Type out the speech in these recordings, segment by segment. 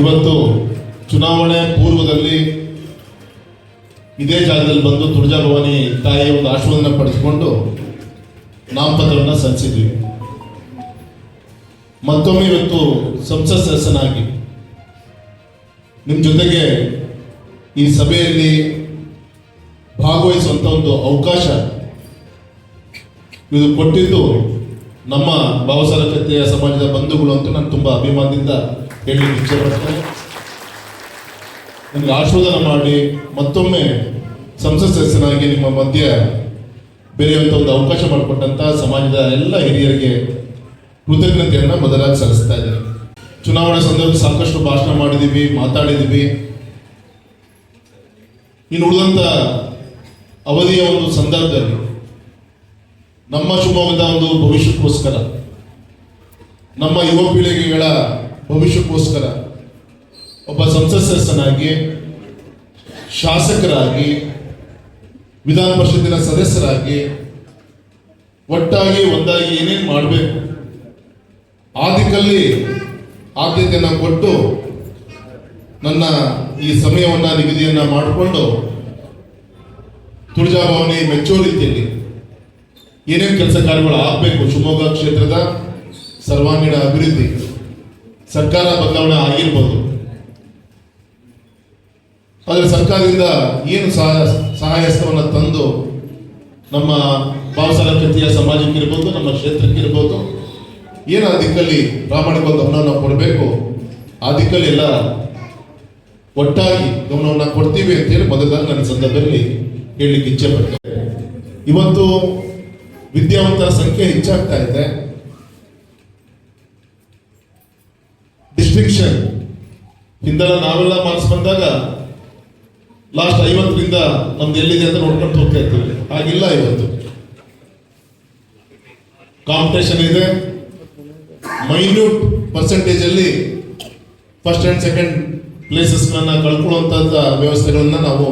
ಇವತ್ತು ಚುನಾವಣೆ ಪೂರ್ವದಲ್ಲಿ ಇದೇ ಜಾಗದಲ್ಲಿ ಬಂದು ತುಳಜಾ ಭವಾನಿ ತಾಯಿಯ ಒಂದು ಆಶೀರ್ವಾದನ ಪಡೆದುಕೊಂಡು ನಾಮಪತ್ರವನ್ನು ಸಲ್ಲಿಸಿದ್ವಿ. ಮತ್ತೊಮ್ಮೆ ಇವತ್ತು ಸಂಸತ್ ಸದಸ್ಯನಾಗಿ ನಿಮ್ಮ ಜೊತೆಗೆ ಈ ಸಭೆಯಲ್ಲಿ ಭಾಗವಹಿಸುವಂಥ ಒಂದು ಅವಕಾಶ ಇದು ಕೊಟ್ಟಿದ್ದು ನಮ್ಮ ಭಾವಸಾರ ಕ್ಷತ್ರಿಯ ಸಮಾಜದ ಬಂಧುಗಳು ಅಂತ ನಾನು ತುಂಬ ಅಭಿಮಾನದಿಂದ ಹೇಳಲಿಕ್ಕೆ ಆಶೋಧನ ನಿಮ್ಗೆ ಮಾಡಿ ಮತ್ತೊಮ್ಮೆ ಸಂಸತ್ ಸದಸ್ಯನಾಗಿ ನಿಮ್ಮ ಮಧ್ಯೆ ಬೆರೆಯುವಂಥ ಒಂದು ಅವಕಾಶ ಮಾಡಿಕೊಟ್ಟಂಥ ಸಮಾಜದ ಎಲ್ಲ ಹಿರಿಯರಿಗೆ ಕೃತಜ್ಞತೆಯನ್ನು ಮೊದಲಾಗಿ ಸಲ್ಲಿಸ್ತಾ ಇದ್ದೇನೆ. ಚುನಾವಣಾ ಸಂದರ್ಭ ಸಾಕಷ್ಟು ಭಾಷಣ ಮಾಡಿದ್ದೀವಿ ಮಾತಾಡಿದ್ದೀವಿ ಇನ್ನು ಉಳಿದಂಥ ಅವಧಿಯ ಒಂದು ಸಂದರ್ಭದಲ್ಲಿ ನಮ್ಮ ಶಿವಮೊಗ್ಗದ ಒಂದು ಭವಿಷ್ಯಕ್ಕೋಸ್ಕರ ನಮ್ಮ ಯುವ ಪೀಳಿಗೆಗಳ ಭವಿಷ್ಯಕ್ಕೋಸ್ಕರ ಒಬ್ಬ ಸಂಸತ್ ಸದಸ್ಯನಾಗಿ ಶಾಸಕರಾಗಿ, ವಿಧಾನ ಪರಿಷತ್ತಿನ ಸದಸ್ಯರಾಗಿ ಒಟ್ಟಾಗಿ ಒಂದಾಗಿ ಏನೇನು ಮಾಡಬೇಕು? ಆದಿಕಲ್ಲಿ ಆದ್ಯತೆಯನ್ನು ಕೊಟ್ಟು ನನ್ನ ಈ ಸಮಯವನ್ನು, ನಿಗದಿಯನ್ನು ಮಾಡಿಕೊಂಡು ತುಳಜಾ ಭವನಿ ಮೆಚ್ಚೋ ರೀತಿಯಲ್ಲಿ ಏನೇನು ಕೆಲಸ ಕಾರ್ಯಗಳು ಆಗಬೇಕು ಶಿವಮೊಗ್ಗ ಕ್ಷೇತ್ರದ ಸರ್ವಾಂಗೀಣ ಅಭಿವೃದ್ಧಿ. ಸರ್ಕಾರ ಬದಲಾವಣೆ ಆಗಿರ್ಬೋದು. ಆದರೆ ಸರ್ಕಾರದಿಂದ ಏನು ಸಹಾಯ ಸಹಾಯಸ್ತವನ್ನು ತಂದು ನಮ್ಮ ಭಾವಸಾರ ಕೃತಿಯ ಸಮಾಜಕ್ಕೆ ಇರ್ಬೋದು ನಮ್ಮ ಕ್ಷೇತ್ರಕ್ಕೆ ಇರ್ಬೋದು ಏನು ಆ ದಿಕ್ಕಲ್ಲಿ ಪ್ರಾಮಾಣಿಕ ಗಮನವನ್ನು ಕೊಡಬೇಕು, ಆ ದಿಕ್ಕಲ್ಲಿ ಎಲ್ಲ ಒಟ್ಟಾಗಿ ಗಮನವನ್ನು ಕೊಡ್ತೀವಿ ಅಂತೇಳಿ ಮೊದಲಾಗಿ ನನ್ನ ಸಂದರ್ಭದಲ್ಲಿ ಹೇಳಲಿಕ್ಕೆ ಇಚ್ಛೆ ಪಡ್ತೇನೆ. ಇವತ್ತು ವಿದ್ಯಾವಂತರ ಸಂಖ್ಯೆ ಹೆಚ್ಚಾಗ್ತಾ ಇದೆ. ಡಿಸ್ಟ್ರಿಕ್ಷನ್ ಹಿಂದೆಲ್ಲ ನಾವೆಲ್ಲ ಮಾರ್ಕ್ಸ್ ಬಂದಾಗ ಲಾಸ್ಟ್ ಐವತ್ತರಿಂದ ನಮ್ದು ಎಲ್ಲಿದೆ ಅಂತ ನೋಡ್ಕೊಂಡು ಹೋಗ್ತಾ ಇರ್ತೀವಿ. ಹಾಗಿಲ್ಲ ಇವತ್ತು. ಕಾಂಪಿಟೇಷನ್ ಇದೆ. ಮೈನ್ಯೂಟ್ ಪರ್ಸೆಂಟೇಜ್ ಅಲ್ಲಿ ಫಸ್ಟ್ ಅಂಡ್ ಸೆಕೆಂಡ್ ಪ್ಲೇಸಸ್ಗಳನ್ನ ಕಳ್ಕೊಳ್ಳುವಂಥ ವ್ಯವಸ್ಥೆಗಳನ್ನ ನಾವು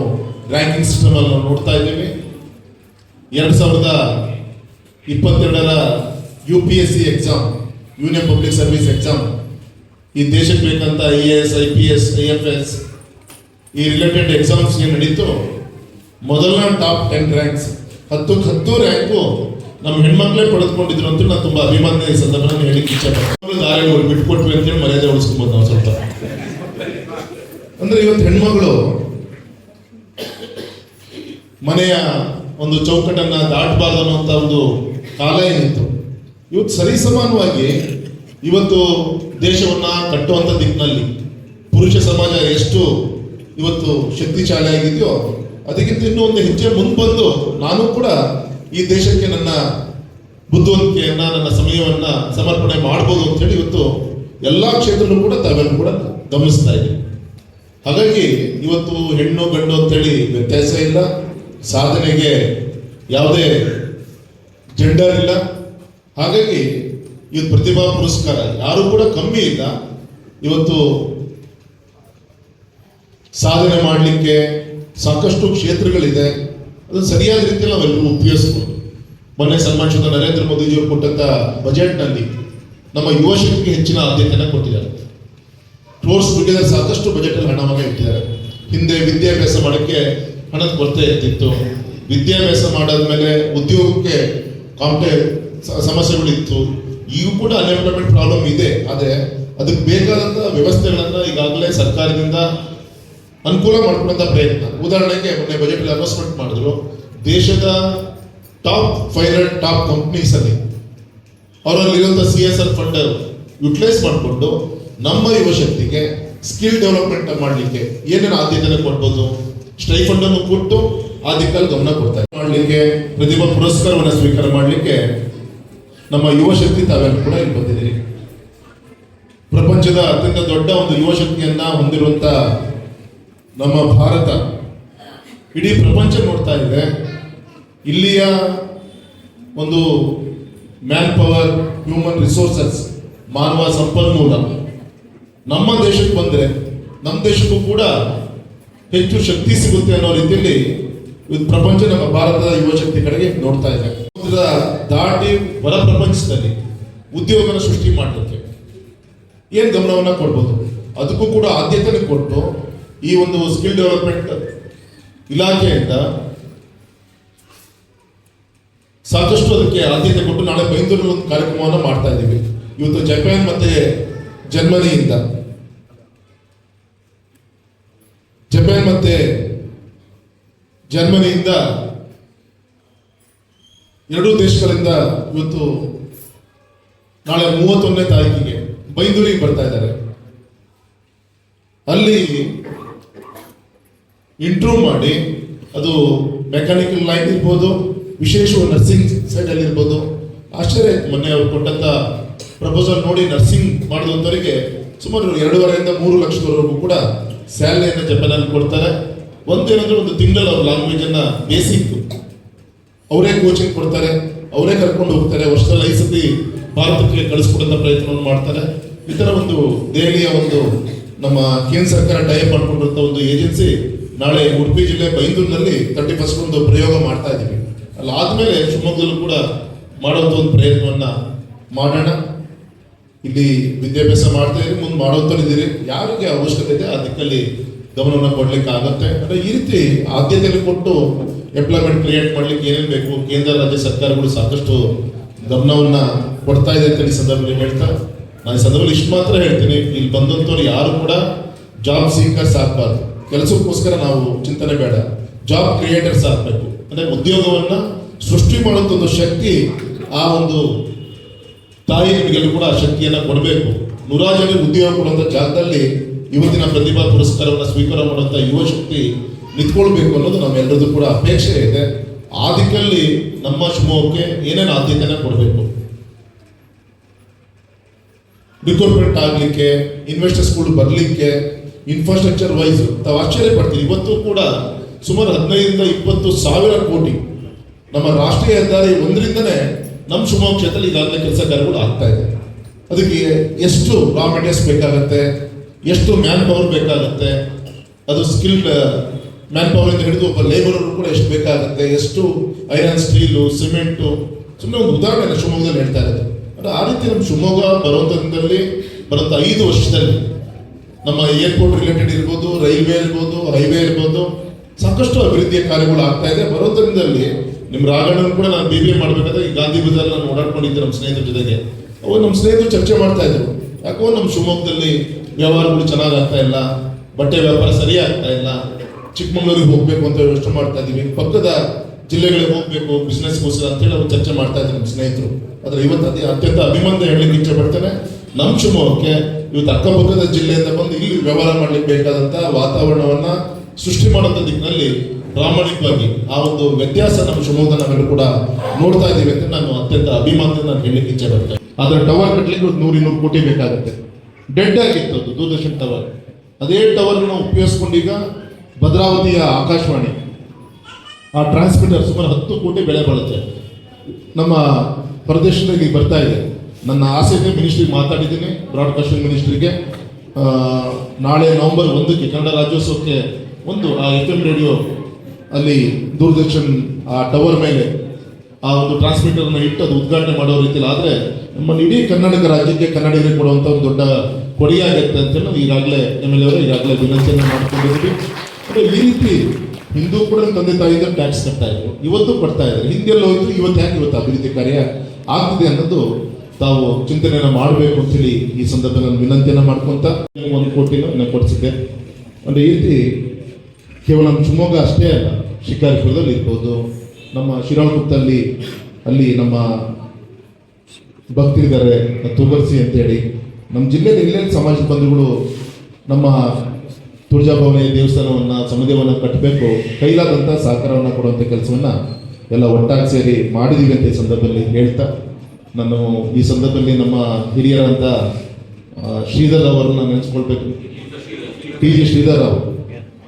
ರ್ಯಾಂಕಿಂಗ್ ಸಿಸ್ಟಮ್ ಅಲ್ಲಿ ನೋಡ್ತಾ ಇದ್ದೀವಿ. ಎರಡ್ ಸಾವಿರದ ಇಪ್ಪತ್ತೆರಡರ U P S C exam union public service exam ಈ ದೇಶಕ್ಕೆ ಬೇಕಂತ I A S, I P S, I F S ಈ ರಿಲೇಟೆಡ್ ಎಕ್ಸಾಮ್ಸ್ ಏನು ನಡೀತು. ಮೊದಲನೇ ಟಾಪ್ ಟೆನ್ ರ್ಯಾಂಕ್ಸ್ ಹತ್ತಕ್ಕೆ ಹತ್ತು ರ್ಯಾಂಕು ನಮ್ಮ ಹೆಣ್ಮಕ್ಳೇ ಪಡೆದುಕೊಂಡಿದ್ರು ಅಂತ ನಾನು ತುಂಬಾ ಅಭಿಮಾನ ಈ ಸಂದರ್ಭದಲ್ಲಿ ಹೇಳಿಕ್ಕೆ ಇಚ್ಛೆ ಪಡ್ತೀನಿ ದಾರಿಗಳು ಬಿಟ್ಕೊಟ್ವಿ ಅಂತೇಳಿ ಮರ್ಯಾದೆ ಉಳಿಸ್ಕೊಬೋದು ನಾವು ಸ್ವಲ್ಪ. ಅಂದ್ರೆ ಇವತ್ತು ಹೆಣ್ಮಗಳು ಮನೆಯ ಒಂದು ಚೌಕಟ್ಟನ್ನ ದಾಟಬಾರ್ದು ಅನ್ನುವಂಥ ಒಂದು ಕಾಲ ಏನಿತ್ತು. ಇವತ್ತು ಸರಿಸಮಾನವಾಗಿ ಇವತ್ತು ದೇಶವನ್ನ ಕಟ್ಟುವಂಥ ದಿಕ್ಕಿನಲ್ಲಿ ಪುರುಷ ಸಮಾಜ ಎಷ್ಟು ಇವತ್ತು ಶಕ್ತಿಶಾಲಿ ಆಗಿದೆಯೋ, ಅದಕ್ಕಿಂತ ಇನ್ನೂ ಒಂದು ಹೆಜ್ಜೆ ಮುಂದೆ ಬಂದು ನಾನು ಕೂಡ ಈ ದೇಶಕ್ಕೆ ನನ್ನ ಬುದ್ಧಿವಂತಿಕೆಯನ್ನ, ನನ್ನ ಸಮಯವನ್ನ ಸಮರ್ಪಣೆ ಮಾಡ್ಬೋದು ಅಂತ ಹೇಳಿ ಇವತ್ತು ಎಲ್ಲಾ ಕ್ಷೇತ್ರದಲ್ಲೂ ಕೂಡ ತಾವೆಲ್ಲರೂ ಕೂಡ ಗಮನಿಸ್ತಾ ಇದೆ ಹಾಗಾಗಿ ಇವತ್ತು ಹೆಣ್ಣು ಗಂಡು ಅಂತೇಳಿ ವ್ಯತ್ಯಾಸ ಇಲ್ಲ. ಸಾಧನೆಗೆ ಯಾವುದೇ ಜೆಂಡರ್ ಇಲ್ಲ. ಹಾಗಾಗಿ ಇವತ್ತು ಪ್ರತಿಭಾ ಪುರಸ್ಕಾರ ಯಾರು ಕೂಡ ಕಮ್ಮಿ ಇಲ್ಲ. ಇವತ್ತು ಸಾಧನೆ ಮಾಡಲಿಕ್ಕೆ ಸಾಕಷ್ಟು ಕ್ಷೇತ್ರಗಳಿದೆ. ಅದನ್ನು ಸರಿಯಾದ ರೀತಿಯಲ್ಲಿ ನಾವೆಲ್ಲರೂ ಉಪಯೋಗಿಸ್ಬೋದು. ಮೊನ್ನೆ ಸನ್ಮಾನಿಸಿದ ನರೇಂದ್ರ ಮೋದಿಜಿಯವರು ಕೊಟ್ಟಂತ ಬಜೆಟ್ನಲ್ಲಿ ನಮ್ಮ ಯುವ ಶಕ್ತಿಗೆ ಹೆಚ್ಚಿನ ಆದ್ಯತೆಯನ್ನು ಕೊಟ್ಟಿದ್ದಾರೆ. ಟೋರ್ಸ್ ಟುಗೆದರ್ ಸಾಕಷ್ಟು ಬಜೆಟ್ ಅಲ್ಲಿ ಹಣವನ್ನು ಇಟ್ಟಿದ್ದಾರೆ. ಹಿಂದೆ ವಿದ್ಯಾಭ್ಯಾಸ ಮಾಡೋಕ್ಕೆ ಹಣದ ಕೊರತೆ ಇರ್ತಿತ್ತು. ವಿದ್ಯಾಭ್ಯಾಸ ಮಾಡಾದ್ಮೇಲೆ ಉದ್ಯೋಗಕ್ಕೆ ಕಾಂಪೆ ಸ- ಸಮಸ್ಯೆಗಳಿತ್ತು. ಈಗ ಕೂಡ ಅನ್ಎಂಪ್ಲಾಯ್ಮೆಂಟ್ ಪ್ರಾಬ್ಲಮ್ ಇದೆ. ಆದರೆ ಅದಕ್ಕೆ ಬೇಕಾದಂತ ವ್ಯವಸ್ಥೆಗಳನ್ನ ಈಗಾಗಲೇ ಸರ್ಕಾರದಿಂದ ಅನುಕೂಲ ಮಾಡ್ಕೊಳ್ಳೋಂಥ ಪ್ರಯತ್ನ. ಉದಾಹರಣೆಗೆ ಮೊನ್ನೆ ಬಜೆಟ್ ಅನೌನ್ಸ್ಮೆಂಟ್ ಮಾಡಿದ್ರು. ದೇಶದ ಟಾಪ್ ಫೈವ್ ಟಾಪ್ ಕಂಪ್ನೀಸ್ ಅಲ್ಲಿ ಅವರಲ್ಲಿರುವಂಥ C S R fund utilise ಮಾಡಿಕೊಂಡು ನಮ್ಮ ಯುವಶಕ್ತಿಗೆ ಸ್ಕಿಲ್ ಡೆವಲಪ್ಮೆಂಟ್ ಮಾಡಲಿಕ್ಕೆ ಏನೇನು ಆದ್ಯತೆ ಕೊಡ್ಬೋದು ಸ್ಟೈಫಂಡ್ ಅನ್ನು ಕೊಟ್ಟು ಆ ದಿಕ್ಕಲ್ಲಿ ಗಮನ ಕೊಡ್ತಾರೆ ಮಾಡಲಿಕ್ಕೆ ಪ್ರತಿಭಾ ಪುರಸ್ಕಾರವನ್ನು ಸ್ವೀಕಾರ ಮಾಡಲಿಕ್ಕೆ ನಮ್ಮ ಯುವ ಶಕ್ತಿ ತಾವೆಲ್ಲ ಕೂಡ ಇಲ್ಲಿ ಬಂದಿದ್ದೀರಿ ಪ್ರಪಂಚದ ಅತ್ಯಂತ ದೊಡ್ಡ ಒಂದು ಯುವ ಶಕ್ತಿಯನ್ನ ಹೊಂದಿರುವಂತ ನಮ್ಮ ಭಾರತ ಇಡೀ ಪ್ರಪಂಚ ನೋಡ್ತಾ ಇದೆ. ಇಲ್ಲಿಯ ಒಂದು ಮ್ಯಾನ್ ಪವರ್ ಹ್ಯೂಮನ್ ರಿಸೋರ್ಸಸ್ ಮಾನವ ಸಂಪನ್ಮೂಲ ನಮ್ಮ ದೇಶಕ್ಕೆ ಬಂದರೆ ನಮ್ಮ ದೇಶಕ್ಕೂ ಕೂಡ ಹೆಚ್ಚು ಶಕ್ತಿ ಸಿಗುತ್ತೆ ಅನ್ನೋ ರೀತಿಯಲ್ಲಿ ಪ್ರಪಂಚ ನಮ್ಮ ಭಾರತದ ಯುವ ಶಕ್ತಿ ಕಡೆಗೆ ನೋಡ್ತಾ ಇದೆ. ಸಮುದ್ರ ದಾಟಿ ಹೊರ ಪ್ರಪಂಚದಲ್ಲಿ ಉದ್ಯೋಗನ ಸೃಷ್ಟಿ ಮಾಡಲಿಕ್ಕೆ ಏನು ಗಮನವನ್ನ ಕೊಡ್ಬೋದು? ಅದಕ್ಕೂ ಕೂಡ ಆದ್ಯತೆ ಕೊಟ್ಟು ಈ ಒಂದು ಸ್ಕಿಲ್ ಡೆವಲಪ್ಮೆಂಟ್ ಇಲಾಖೆಯಿಂದ ಸಾಕಷ್ಟು ಅದಕ್ಕೆ ಆದ್ಯತೆ ಕೊಟ್ಟು ನಾಳೆ ಬೈಂದೂರಿನ ಒಂದು ಕಾರ್ಯಕ್ರಮವನ್ನು ಮಾಡ್ತಾ ಇದ್ದೀವಿ. ಇವತ್ತು ಜಪಾನ್ ಮತ್ತೆ ಜರ್ಮನಿಯಿಂದ. ಜಪಾನ್ ಮತ್ತೆ ಜರ್ಮನಿಯಿಂದ ಎರಡೂ ದೇಶಗಳಿಂದ ಇವತ್ತು ನಾಳೆ ಮೂವತ್ತೊಂದನೇ ತಾರೀಕಿಗೆ ಬೈಂದೂರಿಗೆ ಬರ್ತಾ ಇದ್ದಾರೆ. ಅಲ್ಲಿ ಇಂಟ್ರೂವ್ ಮಾಡಿ ಅದು ಮೆಕ್ಯಾನಿಕಲ್ ಲೈನ್ ಇರ್ಬೋದು ವಿಶೇಷ ನರ್ಸಿಂಗ್ ಸೈಡ್ ಅಲ್ಲಿ ಇರ್ಬೋದು. ಆಶ್ಚರ್ಯ ಆಯ್ತು ಮೊನ್ನೆ ಅವ್ರು ಕೊಟ್ಟಂತ ಪ್ರಪೋಸಲ್ ನೋಡಿ ನರ್ಸಿಂಗ್ ಮಾಡಿದಂಥವರಿಗೆ ಸುಮಾರು ಎರಡೂವರೆಯಿಂದ ಮೂರು ಲಕ್ಷದವರೆಗೂ ಕೂಡ ಸ್ಯಾಲರಿಯನ್ನು ಜಪಾನಲ್ಲಿ ಕೊಡ್ತಾರೆ. ಒಂದೇನಂದ್ರೆ ಒಂದು ತಿಂಗಳಲ್ಲಿ ಅವ್ರ ಲ್ಯಾಂಗ್ವೇಜನ್ನು ಬೇಸಿಕ್ ಅವರೇ ಕೋಚಿಂಗ್ ಕೊಡ್ತಾರೆ, ಅವರೇ ಕರ್ಕೊಂಡು ಹೋಗ್ತಾರೆ, ವರ್ಷದಲ್ಲಿ ಐದು ಸತಿ ಭಾರತಕ್ಕೆ ಕಳಿಸ್ಕೊಡಂತ ಪ್ರಯತ್ನವನ್ನು ಮಾಡ್ತಾರೆ. ಈ ಒಂದು ದೆಹಲಿಯ ಒಂದು ನಮ್ಮ ಕೇಂದ್ರ ಸರ್ಕಾರ ಟೈಪ್ ಮಾಡ್ಕೊಂಡಿರುವಂತ ಒಂದು ಏಜೆನ್ಸಿ ನಾಳೆ ಉಡುಪಿ ಜಿಲ್ಲೆ ಬೈಂದೂರಿನಲ್ಲಿ ತರ್ಟಿ ಫಸ್ಟ್ ಒಂದು ಪ್ರಯೋಗ ಮಾಡ್ತಾ ಇದ್ದೀವಿ. ಅಲ್ಲಿ ಆದ್ಮೇಲೆ ಶಿವಮೊಗ್ಗದಲ್ಲೂ ಕೂಡ ಮಾಡುವಂತ ಒಂದು ಪ್ರಯತ್ನವನ್ನ ಮಾಡೋಣ. ಇಲ್ಲಿ ವಿದ್ಯಾಭ್ಯಾಸ ಮಾಡ್ತಾ ಇದ್ದೀರಿ ಮುಂದೆ ಮಾಡೋಂಥವ್ರಿದ್ದೀರಿ ಯಾರಿಗೆ ಅವಶ್ಯಕತೆ ಇದೆ ಆ ದಿಕ್ಕಲ್ಲಿ ಗಮನವನ್ನು ಕೊಡ್ಲಿಕ್ಕೆ ಆಗುತ್ತೆ ಅಂದ್ರೆ ಈ ರೀತಿ ಆದ್ಯತೆಯಲ್ಲಿ ಕೊಟ್ಟು ಎಂಪ್ಲಾಯ್ಮೆಂಟ್ ಕ್ರಿಯೇಟ್ ಮಾಡ್ಲಿಕ್ಕೆ ಏನೇನು ಬೇಕು, ಕೇಂದ್ರ, ರಾಜ್ಯ ಸರ್ಕಾರಗಳು ಸಾಕಷ್ಟು ಗಮನವನ್ನ ಕೊಡ್ತಾ ಇದೆ ಅಂತ ಈ ಸಂದರ್ಭದಲ್ಲಿ ಹೇಳ್ತಾ ನಾನು ಈ ಸಂದರ್ಭದಲ್ಲಿ ಇಷ್ಟು ಮಾತ್ರ ಹೇಳ್ತೀನಿ. ಇಲ್ಲಿ ಬಂದಂಥವ್ರು ಯಾರು ಕೂಡ ಜಾಬ್ ಸೀಕರ್ಸ್ ಆಗ್ಬಾರ್ದು ಕೆಲಸಕ್ಕೋಸ್ಕರ ನಾವು ಚಿಂತನೆ ಬೇಡ. ಜಾಬ್ ಕ್ರಿಯೇಟರ್ಸ್ ಆಗಬೇಕು ಅಂದ್ರೆ ಉದ್ಯೋಗವನ್ನು ಸೃಷ್ಟಿ ಮಾಡುವಂತ ಒಂದು ಶಕ್ತಿ ಆ ಒಂದು ತಾಯಿ ನಿಮಗೆಲ್ಲ ಕೂಡ ಆ ಶಕ್ತಿಯನ್ನ ಕೊಡಬೇಕು. ನೂರಾರು ಜನ ಉದ್ಯೋಗ ಕೊಡುವಂತ ಜಾಗದಲ್ಲಿ ಇವತ್ತಿನ ಪ್ರತಿಭಾ ಪುರಸ್ಕಾರವನ್ನು ಸ್ವೀಕಾರ ಮಾಡುವಂಥ ಯುವ ಶಕ್ತಿ ನಿಂತ್ಕೊಳ್ಬೇಕು ಅನ್ನೋದು ನಮ್ಮೆಲ್ಲರದ್ದು ಕೂಡ ಅಪೇಕ್ಷೆ ಇದೆ. ಆ ದಿಕ್ಕಲ್ಲಿ ನಮ್ಮ ಶಿವಮೊಗ್ಗಕ್ಕೆ ಏನೇನು ಆದ್ಯತೆನ ಕೊಡಬೇಕು? ರಿಕ್ರೂಟ್ಮೆಂಟ್ ಆಗಲಿಕ್ಕೆ ಇನ್ವೆಸ್ಟರ್ಸ್ಗಳು ಬರಲಿಕ್ಕೆ ಇನ್ಫ್ರಾಸ್ಟ್ರಕ್ಚರ್ ವೈಸ್ ತಾವು ಆಶ್ಚರ್ಯ ಪಡ್ತೀವಿ ಇವತ್ತು ಕೂಡ ಸುಮಾರು ಹದಿನೈದರಿಂದ ಇಪ್ಪತ್ತು ಸಾವಿರ ಕೋಟಿ ನಮ್ಮ ರಾಷ್ಟ್ರೀಯ ಹೆದ್ದಾರಿ ಒಂದರಿಂದನೇ ನಮ್ಮ ಶಿವಮೊಗ್ಗ ಕ್ಷೇತ್ರದಲ್ಲಿ ಈಗಾಗಲೇ ಕೆಲಸ ಕಾರ್ಯಗಳು ಆಗ್ತಾ ಇದೆ. ಅದಕ್ಕೆ ಎಷ್ಟು ರಾ ಮೆಟೀರಿಯಲ್ಸ್ ಬೇಕಾಗತ್ತೆ, ಎಷ್ಟು ಮ್ಯಾನ್ ಪವರ್ ಬೇಕಾಗತ್ತೆ, ಅದು ಸ್ಕಿಲ್ಡ್ ಮ್ಯಾನ್ ಪವರ್ ಅಂತ ಹಿಡಿದು ಒಬ್ಬ ಲೇಬರ್ ಕೂಡ ಎಷ್ಟು ಬೇಕಾಗುತ್ತೆ, ಎಷ್ಟು ಐರನ್ ಸ್ಟೀಲು ಸಿಮೆಂಟು ಸುಮ್ಮನೆ ಒಂದು ಉದಾಹರಣೆ ಶಿವಮೊಗ್ಗದಲ್ಲಿ ಹೇಳ್ತಾ ಇರೋದು. ಅಂದ್ರೆ ಆ ರೀತಿ ನಮ್ಮ ಶಿವಮೊಗ್ಗ ಬರುವಂಥದ್ದಲ್ಲಿ ಬರುವಂಥ ಐದು ವರ್ಷದಲ್ಲಿ ನಮ್ಮ ಏರ್ಪೋರ್ಟ್ ರಿಲೇಟೆಡ್ ಇರ್ಬೋದು, ರೈಲ್ವೆ ಇರ್ಬೋದು ಹೈವೇ ಇರ್ಬೋದು, ಸಾಕಷ್ಟು ಅಭಿವೃದ್ಧಿಯ ಕಾರ್ಯಗಳು ಆಗ್ತಾ ಇದೆ. ಬರೋದ್ರಿಂದಲ್ಲಿ ನಿಮ್ಮ ರಾಘಣ್ಣನ ಕೂಡ ನಾನು ಬಿ ಬಿ ಮಾಡಬೇಕಾದ್ರೆ ಈ ಗಾಂಧಿ ಬಜಾರ್ ನಾನು ಓಡಾಡ್ಕೊಂಡಿದ್ದೆ ನಮ್ಮ ಸ್ನೇಹಿತರ ಜೊತೆಗೆ. ಅವಾಗ ನಮ್ಮ ಸ್ನೇಹಿತರು ಚರ್ಚೆ ಮಾಡ್ತಾ ಇದ್ರು. ಯಾಕೋ ನಮ್ಮ ಶಿವಮೊಗ್ಗದಲ್ಲಿ ವ್ಯವಹಾರಗಳು ಚೆನ್ನಾಗಿ ಆಗ್ತಾ ಇಲ್ಲ, ಬಟ್ಟೆ ವ್ಯಾಪಾರ ಸರಿಯಾಗ್ತಾ ಇಲ್ಲ ಚಿಕ್ಕಮಗಳೂರಿಗೆ ಹೋಗ್ಬೇಕು ಅಂತ ಯೋಚನೆ ಮಾಡ್ತಾ ಇದ್ದೀವಿ ಪಕ್ಕದ ಜಿಲ್ಲೆಗಳಿಗೆ ಹೋಗ್ಬೇಕು ಬಿಸ್ನೆಸ್ಗೋಸ್ಕರ ಅಂತೇಳಿ ಅವ್ರು ಚರ್ಚೆ ಮಾಡ್ತಾ ಇದ್ದೀನಿ ಸ್ನೇಹಿತರು. ಆದರೆ ಇವತ್ತು ಅದೇ ಅತ್ಯಂತ ಅಭಿಮಾನ ಹೇಳಲಿಕ್ಕೆ ಇಚ್ಛೆ ಪಡ್ತೇನೆ ನಮ್ಮ ಶಿವಮೊಗ್ಗಕ್ಕೆ ಇವತ್ತು ಅಕ್ಕಪಕ್ಕದ ಜಿಲ್ಲೆಯಿಂದ ಬಂದು ಇಲ್ಲಿ ವ್ಯವಹಾರ ಮಾಡ್ಲಿಕ್ಕೆ ಬೇಕಾದಂತ ವಾತಾವರಣವನ್ನ ಸೃಷ್ಟಿ ಮಾಡುವಂತ ದಿಕ್ಕಿನಲ್ಲಿ ಪ್ರಾಮಾಣಿಕವಾಗಿ ಆ ಒಂದು ವ್ಯತ್ಯಾಸ ನಮ್ಮ ಶಿವಮೊಗ್ಗ ನಾವೆಲ್ಲರೂ ಕೂಡ ನೋಡ್ತಾ ಇದ್ದೀವಿ ಅಂತ ನಾನು ಅತ್ಯಂತ ಅಭಿಮಾನದಿಂದ ನಾನು ಹೇಳಲಿಕ್ಕೆ ಇಚ್ಛೆ ಪಡ್ತೇನೆ ಆದ್ರೆ ಟವರ್ ಕಟ್ಟಲಿಕ್ಕೆ ಒಂದು ನೂರು ಇನ್ನೂರು ಕೋಟಿ ಬೇಕಾಗುತ್ತೆ. ಡೆಡ್ ಆಗಿತ್ತು ಅದು, ದೂರದರ್ಶನ್ ಟವರ್ ಅದೇ ಟವರ್ ನಾವು ಉಪಯೋಗಿಸ್ಕೊಂಡೀಗ ಭದ್ರಾವತಿಯ ಆಕಾಶವಾಣಿ. ಆ ಟ್ರಾನ್ಸ್ಮಿಟರ್ ಸುಮಾರು ಹತ್ತು ಕೋಟಿ ಬೆಲೆ ಬಾಳುತ್ತೆ ನಮ್ಮ ಪ್ರದೇಶದಲ್ಲಿ ಬರ್ತಾ ಇದೆ. ನನ್ನ ಆಸೆಗೆ ಮಿನಿಸ್ಟ್ರಿಗೆ ಮಾತಾಡಿದ್ದೀನಿ ಬ್ರಾಡ್ಕಾಸ್ಟಿಂಗ್ ಮಿನಿಸ್ಟ್ರಿಗೆ ನಾಳೆ ನವೆಂಬರ್ ಒಂದಕ್ಕೆ ಕನ್ನಡ ರಾಜ್ಯೋತ್ಸವಕ್ಕೆ ಒಂದು ಆ ಎಫ್ ಎಂ ರೇಡಿಯೋ ಅಲ್ಲಿ ದೂರದರ್ಶನ್, ಆ ಟವರ್ ಮೇಲೆ ಆ ಒಂದು ಟ್ರಾನ್ಸ್ಮಿಟರ್ನ ಇಟ್ಟು ಅದು ಉದ್ಘಾಟನೆ ಮಾಡೋ ರೀತಿಯಲ್ಲಿ ಆದರೆ ನಮ್ಮ ಇಡೀ ಕರ್ನಾಟಕ ರಾಜ್ಯಕ್ಕೆ ಕನ್ನಡಿಗರಿಗೆ ಕೊಡುವಂಥ ಒಂದು ದೊಡ್ಡ ಕೊಡಿಯಾಗುತ್ತೆ ಅಂತೇಳಿ ನಾವು ಈಗಾಗಲೇ ಎಂ ಎಲ್ ಎ ಈಗಾಗಲೇ ವಿನಂತಿಯನ್ನು ಮಾಡ್ಕೊಂಡಿದ್ದೀವಿ. ಈ ರೀತಿ ಹಿಂದೂ ಕೂಡ ತಂದೆ ತಾಯಿಗೆ ಟ್ಯಾಕ್ಸ್ ಕಟ್ತಾ ಇದ್ರು. ಇವತ್ತು ಕೊಡ್ತಾ ಇದ್ದಾರೆ. ಹಿಂದೆಲ್ಲ ಹೋಯ್ತು, ಇವತ್ತು ಯಾಕೆ ಇವತ್ತು ಅಭಿವೃದ್ಧಿ ಕಾರ್ಯ ಆಗ್ತಿದೆ ಅನ್ನೋದು ತಾವು ಚಿಂತನೆಯನ್ನು ಮಾಡಬೇಕು ಅಂತೇಳಿ ಈ ಸಂದರ್ಭದಲ್ಲಿ ನಾನು ವಿನಂತಿಯನ್ನು ಮಾಡ್ಕೊಂತ ಒಂದು ಕೋಟಿನ ನಾನು ಕೊಡಿಸಿದ್ದೆ. ಒಂದು ಈ ರೀತಿ ಕೇವಲ ನಮ್ಮ ಶಿವಮೊಗ್ಗ ಅಷ್ಟೇ ಅಲ್ಲ, ಶಿಕಾರಿಪುರದಲ್ಲಿ ಇರ್ಬೋದು, ನಮ್ಮ ಶಿರಾಳಗುತ್ತಲ್ಲಿ ಅಲ್ಲಿ ನಮ್ಮ ಭಕ್ತರಿದ್ದಾರೆ ತುಗರ್ಸಿ ಅಂತೇಳಿ ನಮ್ಮ ಜಿಲ್ಲೆಯಲ್ಲಿ ಇಲ್ಲೇ ಸಮಾಜ ಬಂಧುಗಳು ನಮ್ಮ ತುಳಜಾಭವನ ದೇವಸ್ಥಾನವನ್ನು ಸಮುದಾಯವನ್ನು ಕಟ್ಟಬೇಕು ಕೈಲಾದಂಥ ಸಹಕಾರವನ್ನು ಕೊಡುವಂಥ ಕೆಲಸವನ್ನು ಎಲ್ಲ ಒಟ್ಟಾಗಿ ಸೇರಿ ಮಾಡಿದೀವಿ ಅಂತ ಈ ಸಂದರ್ಭದಲ್ಲಿ ಹೇಳ್ತಾ ನಾನು ಈ ಸಂದರ್ಭದಲ್ಲಿ ನಮ್ಮ ಹಿರಿಯರಂತ ಆ, ಶ್ರೀಧರ್ ಅವರನ್ನ ನೆನೆಸ್ಕೊಳ್ಬೇಕು. ಟಿ ಜಿ ಶ್ರೀಧರ್ ಅವರು.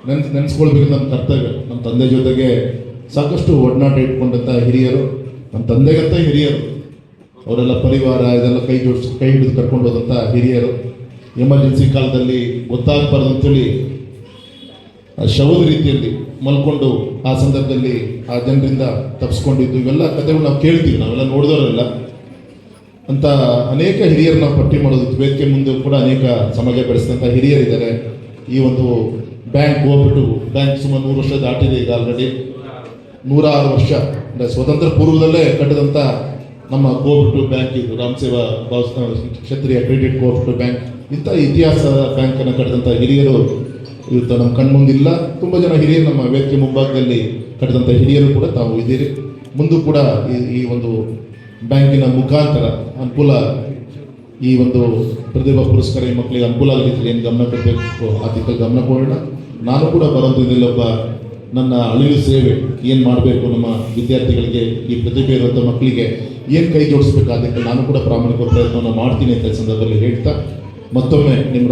ನೆನ್ಸ್ ನೆನೆಸ್ಕೊಳ್ಬೇಕು ನಮ್ಮ ಕರ್ತವ್ಯ. ನಮ್ಮ ತಂದೆ ಜೊತೆಗೆ ಸಾಕಷ್ಟು ಒಡನಾಟ ಇಟ್ಕೊಂಡಂಥ ಹಿರಿಯರು. ನಮ್ಮ ತಂದೆಗಂತ ಹಿರಿಯರು. ಅವರೆಲ್ಲ ಪರಿವಾರ ಇದೆಲ್ಲ ಕೈ ಜೋಡಿಸಿ ಕೈ ಹಿಡಿದು ಕರ್ಕೊಂಡು ಹೋದಂಥ ಹಿರಿಯರು. ಎಮರ್ಜೆನ್ಸಿ ಕಾಲದಲ್ಲಿ ಗೊತ್ತಾಗಬಾರ್ದು ಅಂತೇಳಿ ಶವದ ರೀತಿಯಲ್ಲಿ ಮಲ್ಕೊಂಡು ಆ ಸಂದರ್ಭದಲ್ಲಿ ಆ ಜನರಿಂದ ತಪ್ಪಿಸ್ಕೊಂಡಿದ್ದು ಇವೆಲ್ಲ ಕಥೆಗಳು ನಾವು ಕೇಳ್ತೀವಿ, ನಾವೆಲ್ಲ ನೋಡಿದವರೆಲ್ಲ. ಅಂತ ಅನೇಕ ಹಿರಿಯರನ್ನ ಪಟ್ಟಿ ಮಾಡೋದು, ವೇದಿಕೆ ಮುಂದೆ ಕೂಡ ಅನೇಕ ಸಮಾಜ ಬೆಳೆಸಿದಂಥ ಹಿರಿಯರಿದ್ದಾರೆ ಈ ಒಂದು ಬ್ಯಾಂಕ್ ಹೋಗ್ಬಿಟ್ಟು ಬ್ಯಾಂಕ್ ಸುಮಾರು ನೂರು ವರ್ಷ ದಾಟಿದೆ ಈಗ ಆಲ್ರೆಡಿ ನೂರಾರು ವರ್ಷ, ಅಂದರೆ ಸ್ವತಂತ್ರ ಪೂರ್ವದಲ್ಲೇ ಕಟ್ಟಿದಂಥ ನಮ್ಮ ಕೋಆಪರೇಟಿವ್ ಬ್ಯಾಂಕ್ ಇದು, ರಾಮ್ ಸೇವಾ ಭಾವ ಕ್ಷತ್ರಿಯ ಕ್ರೆಡಿಟ್ ಕೋಆಪರೇಟಿವ್ ಬ್ಯಾಂಕ್. ಇಂಥ ಇತಿಹಾಸ ಬ್ಯಾಂಕನ್ನು ಕಟ್ಟಿದಂಥ ಹಿರಿಯರು ಇವತ್ತು ನಮ್ಮ ಕಣ್ಮುಂದಿಲ್ಲ. ತುಂಬ ಜನ ಹಿರಿಯರು ನಮ್ಮ ವೇದಿಕೆ ಮುಂಭಾಗದಲ್ಲಿ ಕಟ್ಟಿದಂಥ ಹಿರಿಯರು ಕೂಡ ತಾವು ಇದ್ದೀರಿ. ಮುಂದೂ ಕೂಡ ಈ ಒಂದು ಬ್ಯಾಂಕಿನ ಮುಖಾಂತರ ಅನುಕೂಲ ಈ ಒಂದು ಪ್ರತಿಭಾ ಪುರಸ್ಕಾರ ಈ ಮಕ್ಕಳಿಗೆ ಅನುಕೂಲ ಆಗಿದ್ರೆ ಏನು ಗಮನ ಕೊಡಬೇಕು ಆ ದಿಕ್ಕಲ್ಲಿ ಗಮನ ಕೊಡೋಣ. ನಾನು ಕೂಡ ಬರೋದಿಲ್ಲ ಒಬ್ಬ ನನ್ನ ಅಳಿಲು ಸೇವೆ ಏನು ಮಾಡಬೇಕು ನಮ್ಮ ವಿದ್ಯಾರ್ಥಿಗಳಿಗೆ, ಈ ಪ್ರತಿಭೆ ಇರುವಂಥ ಮಕ್ಕಳಿಗೆ, ಏನು ಕೈ ಜೋಡಿಸ್ಬೇಕು ಅದಕ್ಕೆ ನಾನು ಕೂಡ ಪ್ರಾಮಾಣಿಕ ಪ್ರಯತ್ನವನ್ನು ಮಾಡ್ತೀನಿ ಅಂತ ಸಂದರ್ಭದಲ್ಲಿ ಹೇಳ್ತಾ ಮತ್ತೊಮ್ಮೆ ನಿಮ್ಮ